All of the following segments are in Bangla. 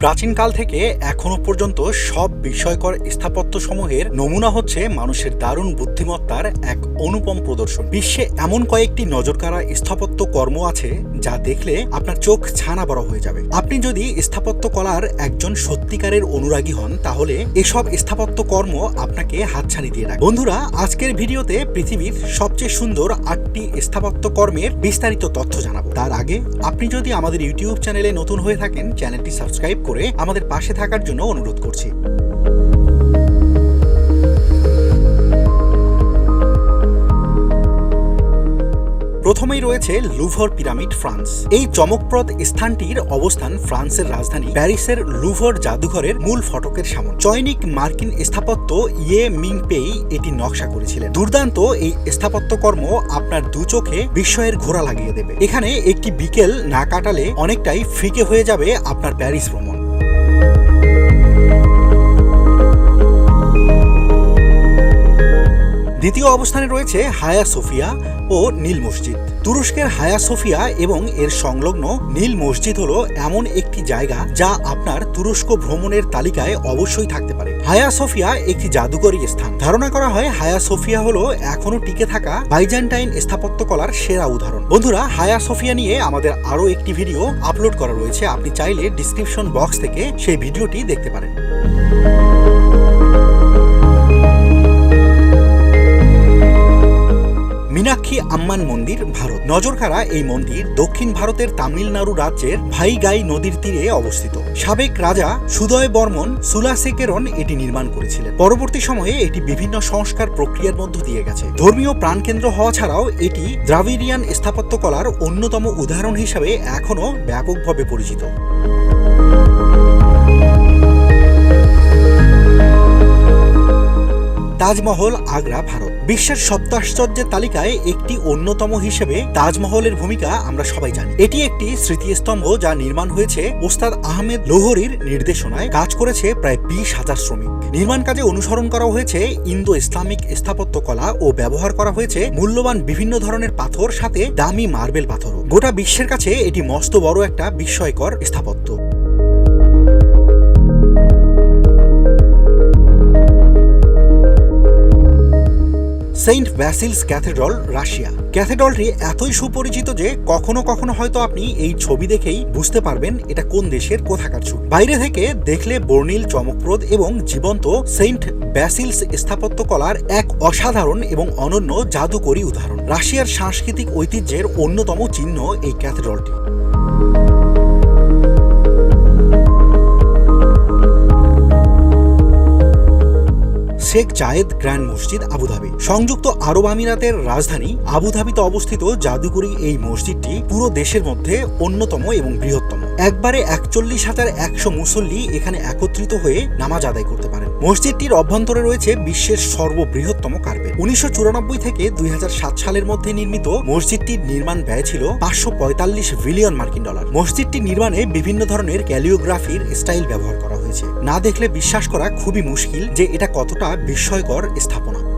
প্রাচীনকাল থেকে এখনও পর্যন্ত সব বিস্ময়কর স্থাপত্য সমূহের নমুনা হচ্ছে মানুষের দারুণ বুদ্ধিমত্তার এক অনুপম প্রদর্শন। বিশ্বে এমন কয়েকটি নজরকাড়া স্থাপত্য কর্ম আছে যা দেখলে আপনার চোখ ছানা বড় হয়ে যাবে। আপনি যদি স্থাপত্য কলার একজন সত্যিকারের অনুরাগী হন, তাহলে এসব স্থাপত্য কর্ম আপনাকে হাতছানি দিয়ে রাখবে। বন্ধুরা, আজকের ভিডিওতে পৃথিবীর সবচেয়ে সুন্দর আটটি স্থাপত্য কর্মের বিস্তারিত তথ্য জানাব। তার আগে, আপনি যদি আমাদের ইউটিউব চ্যানেলে নতুন হয়ে থাকেন, চ্যানেলটি সাবস্ক্রাইব করে আমাদের পাশে থাকার জন্য অনুরোধ করছি। প্রথমেই রয়েছে লুভর পিরামিড ফ্রান্স। এই চমকপ্রদ স্থানটির অবস্থান ফ্রান্সের রাজধানী প্যারিসের লুভর জাদুঘরের মূল ফটকের সামনে। চয়নিক মার্কিন স্থাপত্য ইয়ে মিং পেই এটি নকশা করেছিলেন। দুর্দান্ত এই স্থাপত্য কর্ম আপনার দু চোখে বিস্ময়ের ঘোরা লাগিয়ে দেবে। এখানে একটি বিকেল না কাটালে অনেকটাই ফিকে হয়ে যাবে আপনার প্যারিস ভ্রমণ। দ্বিতীয় অবস্থানে রয়েছে হায়া সোফিয়া ও নীল মসজিদ। তুরস্কের হায়া সোফিয়া এবং এর সংলগ্ন নীল মসজিদ হলো এমন একটি জায়গা যা আপনার তুরস্ক ভ্রমণের তালিকায় অবশ্যই থাকতে পারে। হায়া সোফিয়া একটি জাদুকরী স্থান। ধারণা করা হয় হায়া সোফিয়া হলো এখনও টিকে থাকা বাইজান্টাইন স্থাপত্য কলার সেরা উদাহরণ। বন্ধুরা, হায়া সোফিয়া নিয়ে আমাদের আরও একটি ভিডিও আপলোড করা রয়েছে। আপনি চাইলে ডিসক্রিপশন বক্স থেকে সেই ভিডিওটি দেখতে পারেন। আম্মান মন্দির, ভারত। নজরকাড়া এই মন্দির দক্ষিণ ভারতের তামিলনাড়ু রাজ্যের ভাইগাই নদীর তীরে অবস্থিত। সাবেক রাজা সুদয় বর্মন সুলাসেকেরন এটি নির্মাণ করেছিলেন। পরবর্তী সময়ে এটি বিভিন্ন সংস্কার প্রক্রিয়ার মধ্য দিয়ে গেছে। ধর্মীয় প্রাণকেন্দ্র হওয়া ছাড়াও এটি দ্রাবিডিয়ান স্থাপত্য কলার অন্যতম উদাহরণ হিসাবে এখনও ব্যাপকভাবে পরিচিত। তাজমহল আগ্রা, ভারত। বিশ্বের সপ্তাশ্চর্যের তালিকায় একটি অন্যতম হিসেবে তাজমহলের ভূমিকা আমরা সবাই জানি। এটি একটি স্মৃতিস্তম্ভ যা নির্মাণ হয়েছে ওস্তাদ আহমেদ লোহরির নির্দেশনায়। কাজ করেছে প্রায় বিশ হাজার শ্রমিক। নির্মাণ কাজে অনুসরণ করা হয়েছে ইন্দো ইসলামিক স্থাপত্য কলা ও ব্যবহার করা হয়েছে মূল্যবান বিভিন্ন ধরনের পাথর, সাথে দামি মার্বেল পাথরও। গোটা বিশ্বের কাছে এটি মস্ত বড় একটা বিস্ময়কর স্থাপত্য। Saint ভ্যাসিলস ক্যাথেড্রল, Russia. ক্যাথেড্রলটি এতই সুপরিচিত যে কখনো কখনো হয়তো আপনি এই ছবি দেখেই বুঝতে পারবেন এটা কোন দেশের কোথাকার ছবি। বাইরে থেকে দেখলে বর্ণিল, চমকপ্রদ এবং জীবন্ত সেন্ট ব্যাসিলস স্থাপত্য কলার এক অসাধারণ এবং অনন্য জাদুকরী উদাহরণ। রাশিয়ার সাংস্কৃতিক ঐতিহ্যের অন্যতম চিহ্ন এই ক্যাথেড্রলটি। শেখ জায়েদ গ্র্যান্ড মসজিদ আবুধাবি সংযুক্ত আরব আমিরাতের রাজধানী আবুধাবিতে অবস্থিত জাদুকরি এই মসজিদটি পুরো দেশের মধ্যে অন্যতম এবং বৃহত্তম। একবারে একচল্লিশ হাজার একশো মুসল্লি এখানে একত্রিত হয়ে নামাজ আদায় করতে পারেন। মসজিদটির অভ্যন্তরে রয়েছে বিশ্বের সর্ববৃহত্তম কার্পেট। উনিশশো চুরানব্বই থেকে দুই হাজার সাত সালের মধ্যে নির্মিত মসজিদটির নির্মাণ ব্যয় ছিল পাঁচশো পঁয়তাল্লিশ বিলিয়ন মার্কিন ডলার। মসজিদটি নির্মাণে বিভিন্ন ধরনের ক্যালিওগ্রাফির স্টাইল ব্যবহার করা হয়েছে। না দেখলে বিশ্বাস করা খুবই মুশকিল যে এটা কতটা বিস্ময়কর স্থাপনা।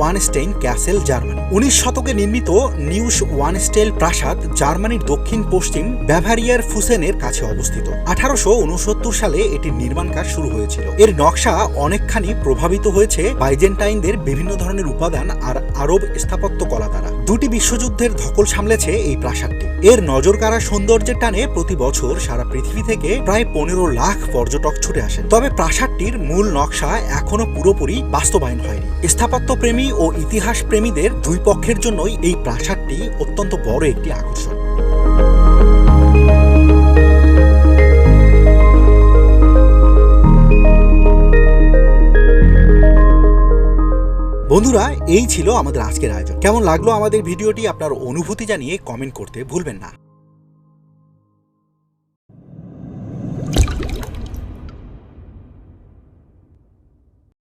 ওয়ানস্টেইন ক্যাসেল, জার্মানি। উনিশ শতকে নির্মিত নিউস ওয়ানস্টেল প্রাসাদ, জার্মানির দক্ষিণ পশ্চিম ব্যাভারিয়ার ফুসেনের কাছে অবস্থিত। আঠারোশো উনসত্তর সালে এটির নির্মাণ কাজ শুরু হয়েছিল। এর নকশা অনেকখানি প্রভাবিত হয়েছে বাইজেন্টাইনদের বিভিন্ন ধরনের উপাদান আর আরব স্থাপত্য কলা দ্বারা। দুটি বিশ্বযুদ্ধের ধকল সামলেছে এই প্রাসাদটি। এর নজর নজরকাড়া সৌন্দর্যের টানে প্রতি বছর সারা পৃথিবী থেকে প্রায় পনেরো লাখ পর্যটক ছুটে আসেন। তবে প্রাসাদটির মূল নকশা এখনও পুরোপুরি বাস্তবায়ন হয়নি। স্থাপত্য প্রেমী ও ইতিহাস প্রেমীদের দুই পক্ষের জন্যই এই প্রাসাদটি অত্যন্ত বড় একটি আকর্ষণ। বন্ধুরা, এই ছিল আমাদের আজকের আয়োজন। কেমন লাগল আমাদের ভিডিওটি? আপনার অনুভূতি জানিয়ে কমেন্ট করতে ভুলবেন না।